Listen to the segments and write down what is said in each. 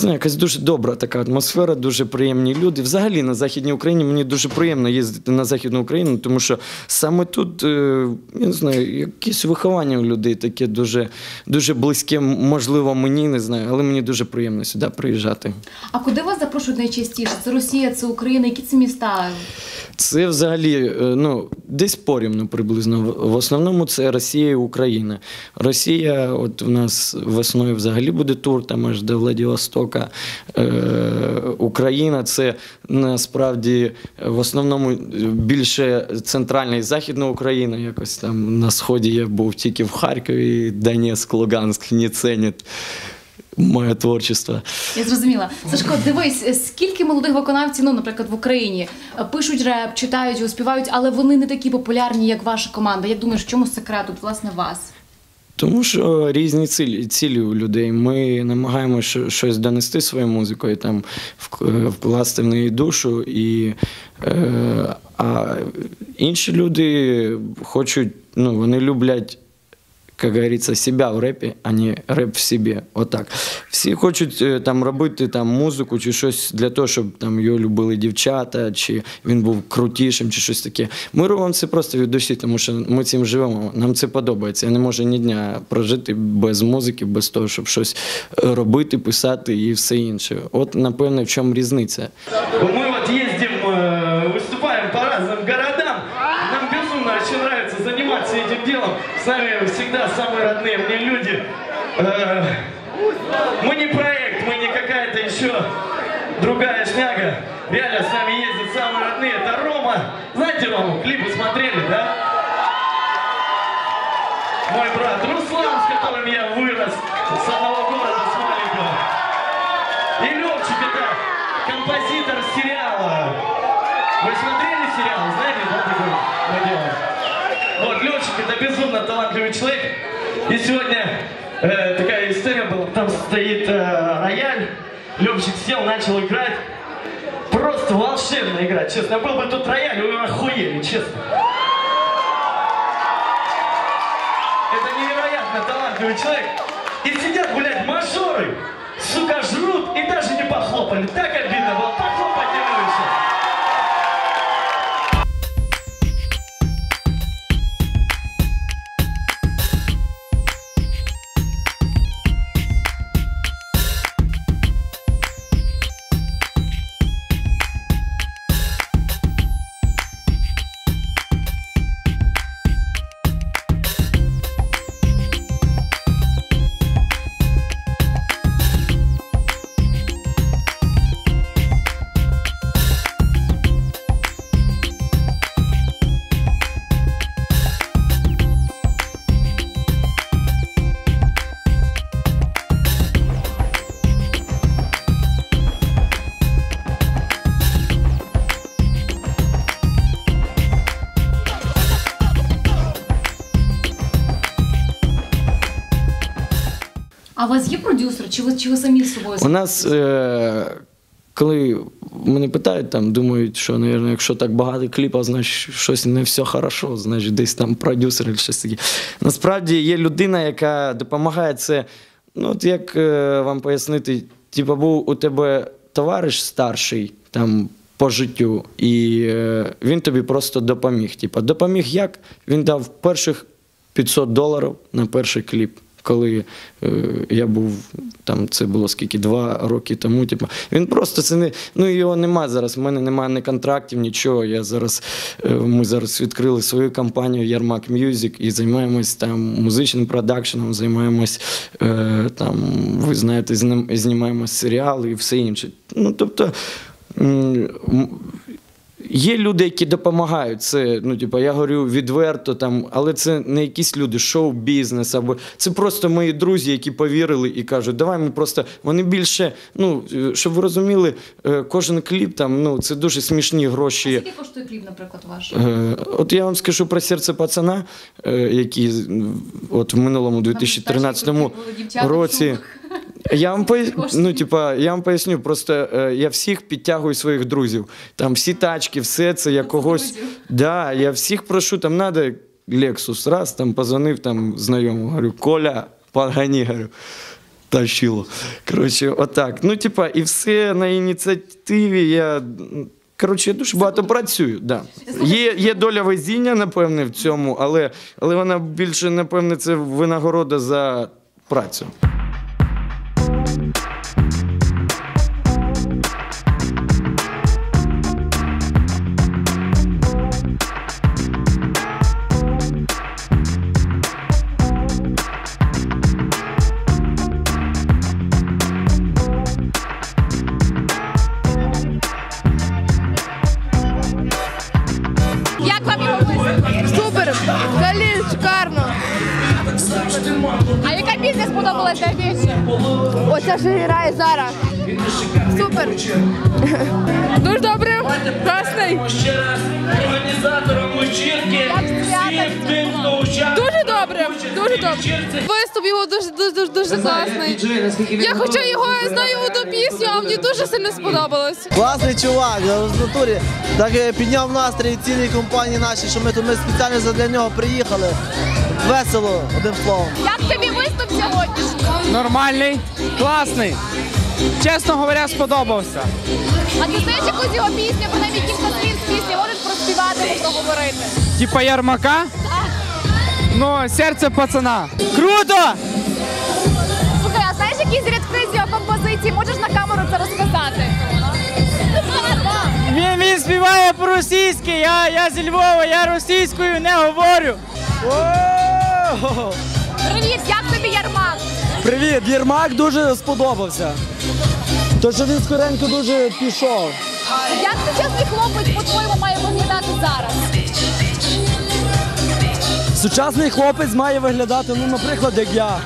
знаю, якась дуже добра така атмосфера, дуже приємні люди. Взагалі на Західній Україні мені дуже приємно їздити на Західну Україну, тому що саме тут, е, я не знаю, якесь виховання у людей таке дуже, дуже близьке, можливо, мені не знаю, але мені дуже приємно сюди приїжджати. А куди вас запрошують найчастіше? Це Росія, це Україна, які це міста? Це взагалі е, ну, десь порівну приблизно. В основному це Росія і Україна. Росія, от в нас весною взагалі буде тур, там аж до Владивостока. Е, Україна це насправді в основному більше центральна і західна Україна. Якось там на сході я був тільки в Харкові, Донецьк, Луганськ не ценять моє творчество. Я зрозуміла. Сашко, дивись, е, скільки молодих виконавців, ну, наприклад, в Україні е, пишуть реп, читають його, співають, але вони не такі популярні, як ваша команда. Як думаєш, в чому секрет тут, власне, вас? Тому що різні цілі, цілі у людей. Ми намагаємося щось донести своєю музикою, там вкласти в неї душу. І, е, а інші люди хочуть, ну, вони люблять. Как говорится, себя в репі, а не реп в собі. Отак. Всі хочуть е, там робити там музику чи щось для того, щоб там його любили дівчата, чи він був крутішим, чи щось таке. Ми робимо це просто від душі, тому що ми цим живемо. Нам це подобається. Я не можу ні дня прожити без музики, без того, щоб щось е, робити, писати і все інше. От напевно, в чому різниця. Мы вот Мы не проект, мы не какая-то еще другая шняга. Реально с нами ездят самые родные. Это Рома. Знаете Рому? Клипы смотрели, да? Мой брат Руслан, с которым я вырос с одного города, с маленького. И Левчик это композитор сериала. Вы смотрели сериал? Знаете, да, такой? Вот, Левчик это безумно талантливый человек. И сегодня э, такая история была. Там стоит э, рояль. Левчик сел, начал играть. Просто волшебно играть, честно. Был бы тут рояль, вы охуели, честно. Это невероятно талантливый человек. И сидят, блядь, мажоры, сука, жрут и даже не похлопали. Так обидно было. Похлопать А у вас є продюсер? Чи ви, чи ви самі з собою? У нас, е, коли мене питають, там думають, що, навірно, якщо так багато кліпів, значить щось не все хорошо, значить десь там продюсер чи щось таке. Насправді є людина, яка допомагає це. Ну, от як е, вам пояснити, типу, був у тебе товариш старший там по життю, і е, він тобі просто допоміг. Типу, допоміг як? Він дав перших 500 доларів на перший кліп. Коли е, я був там, це було скільки два роки тому. Типу, він просто це не ну його немає зараз. У мене немає ні контрактів, нічого. Я зараз е, ми зараз відкрили свою компанію Ярмак Music і займаємось там музичним продакшеном, займаємось е, там, ви знаєте, знімаємо серіали і все інше. Ну тобто. Є люди, які допомагають. Це, ну, типу, я говорю відверто, там, але це не якісь люди, шоу-бізнес, або це просто мої друзі, які повірили і кажуть, давай ми просто. Вони більше, ну, щоб ви розуміли, е, кожен кліп там, ну, це дуже смішні гроші. Скільки коштує кліп, наприклад, ваш? Е, От я вам скажу про серце пацана, е, який от в минулому 2013 Там перші дівчата році. Я вам пояс... Ну, типа, я вам поясню, просто е, я всіх підтягую своїх друзів. Там всі тачки, все це я когось. Да, я всіх прошу, там надо Lexus, раз, там позвонив там знайомому, говорю, Коля, погані, говорю. Тащило. Коротше, отак. Ну, типа, і все на ініціативі. Я, коротше, я дуже багато працюю. Да. Є, є доля везіння, напевне, в цьому, але, але вона більше, напевне, це винагорода за працю. Оця що грає зараз. Супер! Дуже добре, класний. Ще раз організаторам вечірки, всім тим, хто участвує. Дуже добре, дуже добре. Виступ його дуже дуже дуже дуже класний. Я хоча його знаю одну пісню, а мені дуже сильно сподобалось. Класний чувак, в натурі так е, підняв настрій цілій компанії нашій, що ми тут ми спеціально задля нього приїхали. Весело, одним словом. Як тобі виступ сьогоднішній? Нормальний, класний. Чесно говоря, сподобався. А ти знаєш якусь його пісню, принаймні кілька слів з пісні, можеш проспівати, проговорити? Типа ярмака. Ну, серце пацана. Круто! Слухай, а знаєш якісь рядки з його композиції? Можеш на камеру це розказати? Він, він співає по-російськи, я, я зі Львова, я російською не говорю. Привіт, як? Привіт, Єрмак дуже сподобався. То, що він скоренько дуже пішов. Як сучасний хлопець, по-твоєму, має виглядати зараз? Сучасний хлопець має виглядати, ну, наприклад, як я.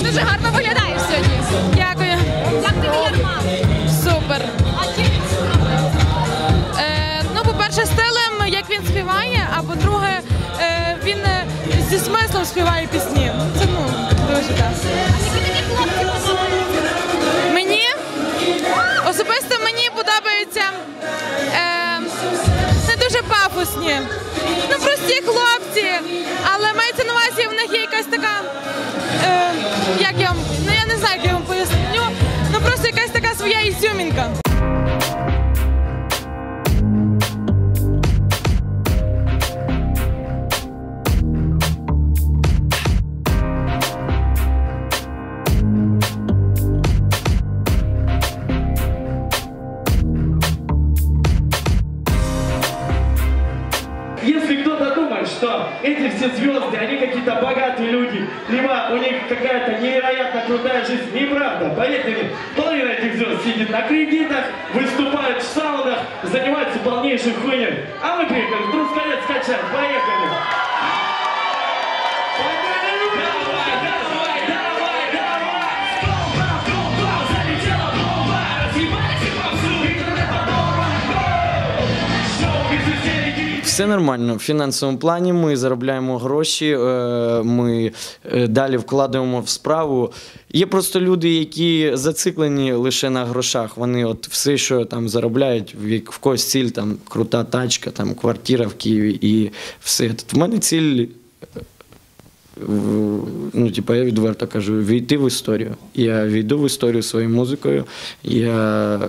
Дуже гарно виглядаєш сьогодні. Дякую. Як тобі Ярмак? Супер. А Е, ну, по-перше, стилем, як він співає, а по-друге, е, він е, зі смислом співає пісні. Подобаються? Мені особисто мені подобаються е, не дуже пафосні. Ну, прості хлопці, Все нормально. В фінансовому плані ми заробляємо гроші, е, ми е, далі вкладаємо в справу. Є просто люди, які зациклені лише на грошах. Вони от все, що там заробляють, в когось ціль, там крута тачка, там квартира в Києві і все. В мене ціль. е, Ну, типу, я відверто кажу, війти в історію. Я війду в історію своєю музикою. Я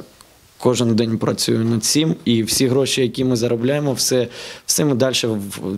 кожен день працюю над цим, і всі гроші, які ми заробляємо, все, все ми далі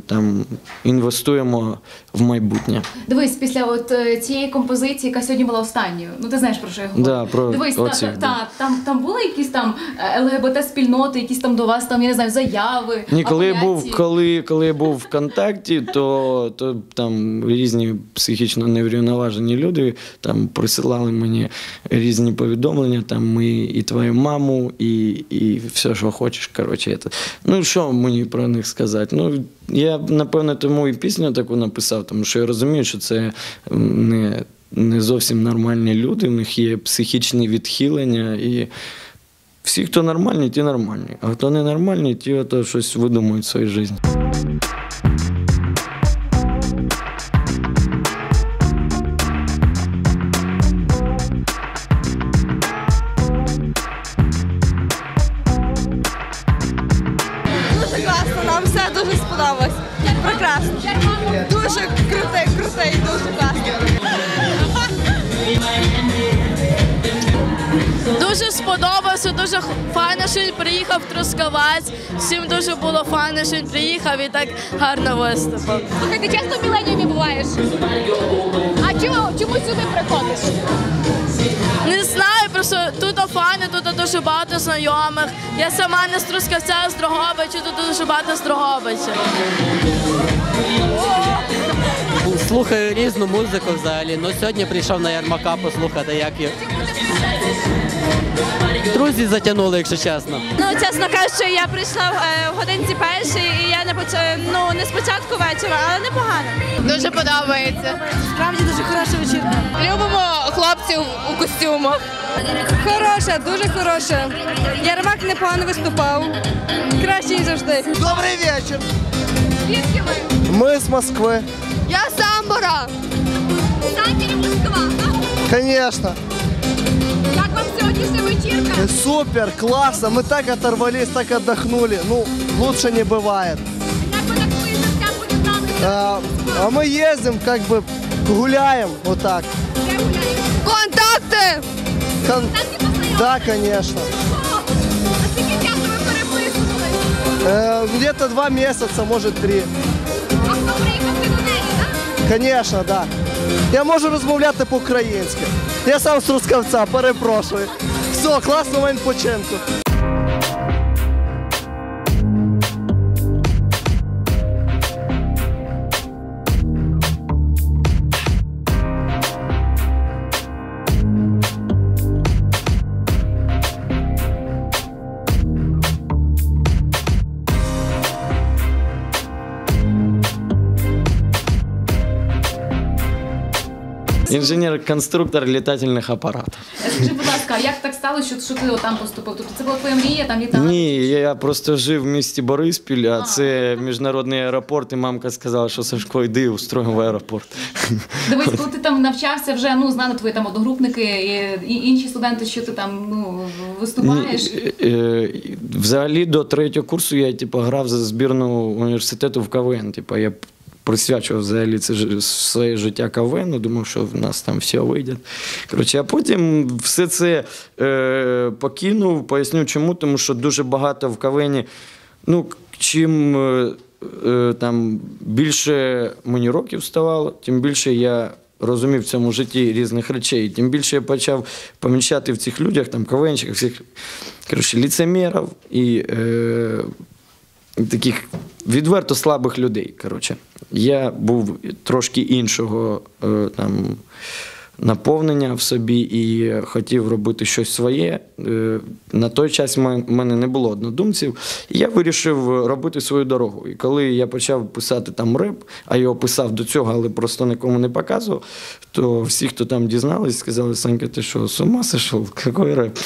там інвестуємо в майбутнє. Дивись, після от е, цієї композиції, яка сьогодні була останньою. Ну ти знаєш про що я говорю. Да, про Дивись, та, оці, та, да. та, там, там були якісь там е, ЛГБТ-спільноти, якісь там до вас там, я не знаю, заяви. Ні, коли я був, коли, коли я був в контакті, то, то там різні психічно неврівноважені люди там присилали мені різні повідомлення, там ми і твою маму, і, і все, що хочеш. Коротше, це. Ну що мені про них сказати? Ну, я напевно тому і пісню таку написав, тому що я розумію, що це не, не зовсім нормальні люди, в них є психічні відхилення і. Всі, хто нормальні, ті нормальні. А хто не нормальні, ті ото щось видумують в своїй житті. Крутий, крутий, дуже класно. Дуже сподобався, дуже файно, що він приїхав в Трускавець. Всім дуже було файно, що він приїхав і так гарно виступив. Слухай, ти часто в міленіумі буваєш? А чому, чому сюди приходиш? Не знаю, просто тут файно, тут дуже багато знайомих. Я сама не з Трускавця, а з Дрогобича, тут дуже багато з Дрогобича. Слухаю різну музику взагалі. Ну сьогодні прийшов на Ярмака послухати, як є. Друзі затягнули, якщо чесно. Ну, чесно кажучи, я прийшла е, в годинці першій, і я не почала, ну не спочатку вечора, але непогано. Дуже подобається. Справді дуже хороша вечірка. Любимо хлопців у костюмах. Хороша, дуже хороша. Ярмак непогано виступав. Краще, ніж завжди. Добрий вечір. Ми з Москви. Я самбора. Конечно. Як вам сьогоднішня вечірка? Супер, классно. Мы так оторвались, так отдохнули. Ну, лучше не бывает. Як ви так швидко буде з нами? А, а мы ездим, как бы гуляем вот так. Контакти! Кон- Да, конечно. А скільки часу ви переписували? Э, где-то два месяца, может три. Так? Я можу розмовляти по-українськи. Я сам з Трускавця, перепрошую. Все, класного відпочинку. Інженер-конструктор літательних апаратів. Скажи, будь ласка, а як так сталося, що, що ти там поступив? Тобто це була твоя мрія, там літати? Ні, я просто жив в місті Бориспіль, а це міжнародний аеропорт, і мамка сказала, що Сашко, йди устроїмо в аеропорт. Дивись, коли ти там навчався, вже ну знали твої там одногрупники і, і інші студенти, що ти там ну виступаєш. Е, е, Взагалі до третього курсу я типу, грав за збірну університету в КВН. Типу, я присвячував взагалі це своє життя КВН, думав, що в нас там все вийде. Коротше, а потім все це е, покинув, поясню чому, тому що дуже багато в КВН, ну, чим е, е, там більше мені років ставало, тим більше я розумів в цьому житті різних речей. Тим більше я почав помічати в цих людях, там, КВНщиках, всіх коротше, ліцемерів і е, таких відверто слабих людей. Коротше. Я був трошки іншого е, там, наповнення в собі і хотів робити щось своє. Е, На той час в мене не було однодумців, і я вирішив робити свою дорогу. І коли я почав писати там реп, а його писав до цього, але просто нікому не показував, то всі, хто там дізнались, сказали, Санька, ти що, з ума сошов? Какой реп?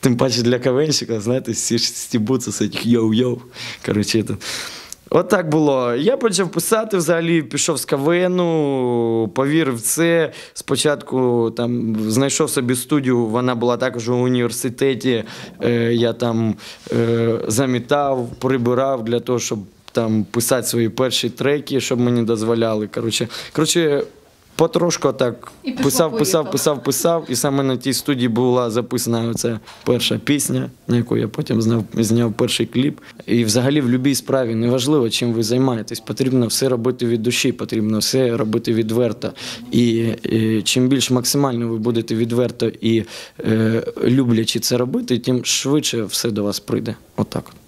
Тим паче для КВНщика, знаєте, всі стібуться з цих йоу-йоу. Коротше, це. От було. Я почав писати взагалі, пішов з КВНу, повірив в це. Спочатку там знайшов собі студію, вона була також у університеті. Е, я там е, замітав, прибирав для того, щоб там писати свої перші треки, щоб мені дозволяли. Коротше, коротше Потрошку так І писав, писав, писав, писав. І саме на тій студії була записана оця перша пісня, на яку я потім зняв, зняв перший кліп. І взагалі в будь-якій справі неважливо, чим ви займаєтесь. Потрібно все робити від душі, потрібно все робити відверто. І, е, чим більш максимально ви будете відверто і е, люблячи це робити, тим швидше все до вас прийде. Отак. от.